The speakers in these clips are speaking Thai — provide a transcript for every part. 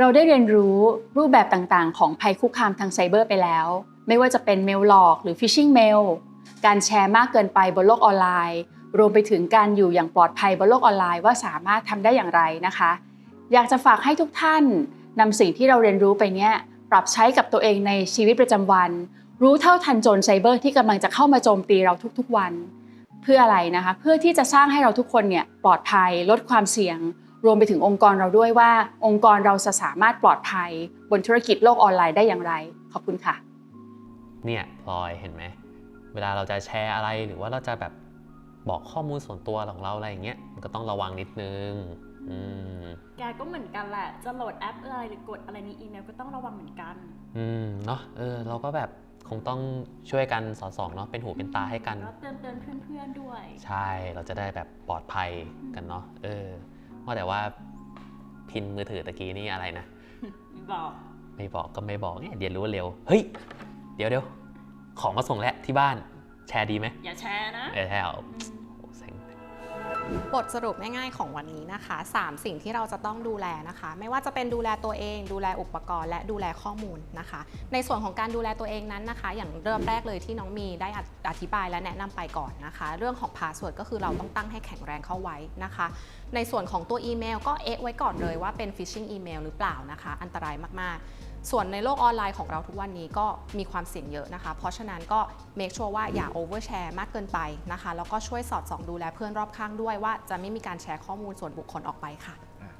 เราได้เรียนรู้รูปแบบต่างๆ ของภัยคุกคามทางไซเบอร์ไปแล้ว ไม่ว่าจะเป็นเมลหลอกหรือฟิชชิงเมล การแชร์มากเกินไปบนโลกออนไลน์ รวมไปถึงการอยู่อย่างปลอดภัยบนโลกออนไลน์ว่าสามารถทำได้อย่างไรนะคะ อยากจะฝากให้ทุกท่านนำสิ่งที่เราเรียนรู้ไปเนี้ยปรับใช้กับตัวเองในชีวิตประจำวัน รู้เท่าทันโจรไซเบอร์ที่กำลังจะเข้ามาโจมตีเราทุกๆวัน เพื่ออะไรนะคะ เพื่อที่จะสร้างให้เราทุกคนเนี่ยปลอดภัยลดความเสี่ยง รวมไปถึงองค์กรเราด้วยว่าองค์กรเราจะสามารถปลอดภัยบนธุรกิจโลกออนไลน์ได้อย่างไร ขอบคุณค่ะ เนี่ยพลอยเห็นไหม เวลาเราจะแชร์อะไรหรือว่าเราจะแบบบอกข้อมูลส่วนตัวของเราอะไรอย่างเงี้ยมันก็ต้องระวังนิดนึงอืมแกก็เหมือนกันแหละ จะโหลดแอปอะไรหรือกดอะไรในอีเมลก็ต้องระวังเหมือนกัน อืมเนาะเออเราก็แบบคงต้องช่วยกันสอดส่องเนาะเป็นหูเป็นตาให้กันแล้วเตือนเตือนๆเพื่อนๆด้วย ใช่เราจะได้แบบปลอดภัยกันเนาะเออ ว่าแต่ว่าพินมือถือตะกี้นี่อะไรนะบอกไม่บอกก็ไม่บอกเนี่ยเรียนรู้เร็วเฮ้ยเดี๋ยวเดี๋ยวของมาส่งแล้วที่บ้านแชร์ดีไหมอย่าแชร์นะเออแชร์ บทสรุปง่ายๆของวันนี้นะคะ 3 สิ่งที่เราจะต้องดูแลนะคะ ไม่ว่าจะเป็นดูแลตัวเอง ดูแลอุปกรณ์และดูแลข้อมูลนะคะ ในส่วนของการดูแลตัวเองนั้นนะคะ อย่างเริ่มแรกเลยที่น้องมีได้อธิบายและแนะนำไปก่อนนะคะ เรื่องของพาสเวิร์ดก็คือเราต้องตั้งให้แข็งแรงเข้าไว้นะคะ ในส่วนของตัวอีเมลก็เอ๊ะไว้ก่อนเลยว่าเป็นฟิชชิงอีเมลหรือเปล่านะคะ อันตรายมากๆ ส่วนในโลกออนไลน์ของเราทุกวันนี้ก็มีความเสี่ยงเยอะนะคะ เพราะฉะนั้นก็ make sure ว่าอย่า overshare มากเกินไปนะคะ แล้วก็ช่วยสอดส่องดูแลเพื่อนรอบข้างด้วยว่าจะไม่มีการแชร์ข้อมูลส่วนบุคคลออกไปค่ะ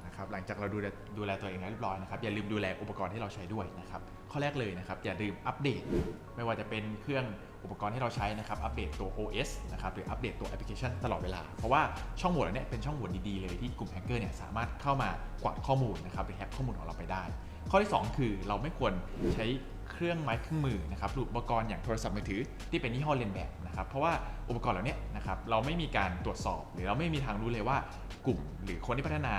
นะครับหลังจากเราดูแลดูแลตัวเองแล้วเรียบร้อยนะครับอย่าลืมดูแลอุปกรณ์ที่เราใช้ด้วยนะครับข้อแรกเลยนะครับอย่าลืมอัปเดต ไม่ว่าจะเป็นเครื่องอุปกรณ์ที่เราใช้นะครับอัปเดตตัว OS นะครับหรืออัปเดตตัวแอปพลิเคชันตลอดเวลา เพราะว่าช่องโหว่เหล่านี้เป็นช่องโหว่ดีๆเลยที่กลุ่มแฮกเกอร์เนี่ยสามารถเข้ามากวาดข้อมูลนะครับหรือแฮกข้อมูลของเราไปได้ ข้อที่ 2 คือเราไม่ควรใช้เครื่องไม้เครื่องมือนะครับหรืออุปกรณ์อย่างโทรศัพท์มือถือที่เป็นยี่ห้อเลียนแบบนะครับ เพราะว่าอุปกรณ์เหล่านี้นะครับเราไม่มีการตรวจสอบ หรือเราไม่มีทางรู้เลยว่ากลุ่ม หรือคนที่พัฒนา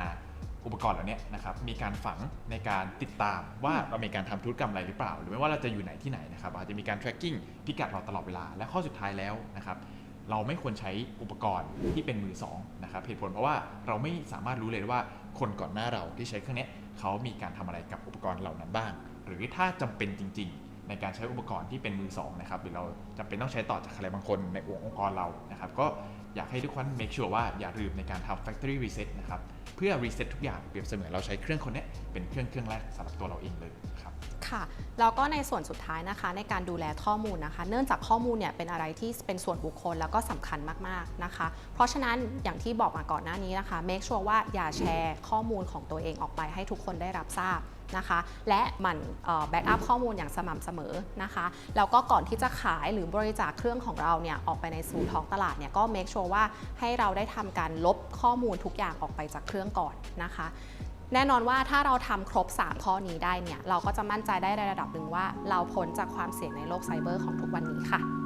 อุปกรณ์เหล่านี้นะครับมีการฝังในการติดตามว่าเรามีการทำธุรกรรมอะไรหรือเปล่า หรือไม่ว่าเราจะอยู่ไหนที่ไหนนะครับอาจจะมีการ tracking พิกัดเราตลอดเวลา และข้อสุดท้ายแล้วนะครับ เราไม่ควรใช้อุปกรณ์ที่เป็นมือสองนะครับเหตุผลเพราะว่าเราไม่สามารถรู้เลยว่าคนก่อนหน้าเราที่ใช้เครื่องนี้เขามีการทำอะไรกับอุปกรณ์เหล่านั้นบ้าง หรือถ้าจำเป็นจริง ๆ ในการใช้อุปกรณ์ที่เป็นมือสองนะครับหรือเราจำเป็นต้องใช้ต่อจากใครบางคนในองค์กรเรานะครับ ก็อยากให้ทุกคน make sure ว่าอย่าลืมในการทำ factory reset นะครับ เพื่อ reset ทุกอย่างเปรียบเสมือนเราใช้เครื่องคนนี้เป็นเครื่องเครื่องแรกสำหรับตัวเราเองเลยครับค่ะแล้วก็ในส่วนสุดท้ายนะคะ ในการดูแลข้อมูลนะคะ เนื่องจากข้อมูลเนี่ยเป็นอะไรที่เป็นส่วนบุคคลแล้วก็สำคัญมากๆนะคะ เพราะฉะนั้นอย่างที่บอกมาก่อนหน้านี้นะคะ make sure ว่าอย่าแชร์ข้อมูลของตัวเองออกไปให้ทุกคนได้รับทราบนะคะ และหมั่นแบ็กอัพข้อมูลอย่างสม่ำเสมอนะคะแล้วก็ก่อนที่จะขายหรือบริจาคเครื่องของเราเนี่ยออกไปในสู่ท้องตลาดเนี่ยก็ make sure ว่าให้เราได้ทำการลบข้อมูลทุกอย่างออกไปจากเครื่องก่อนนะคะ แน่นอนว่าถ้าเราทำครบ 3 ข้อนี้ได้เนี่ยเราก็จะมั่นใจได้ในระดับหนึ่งว่า เราพ้นจากความเสี่ยงในโลกไซเบอร์ของทุกวันนี้ค่ะ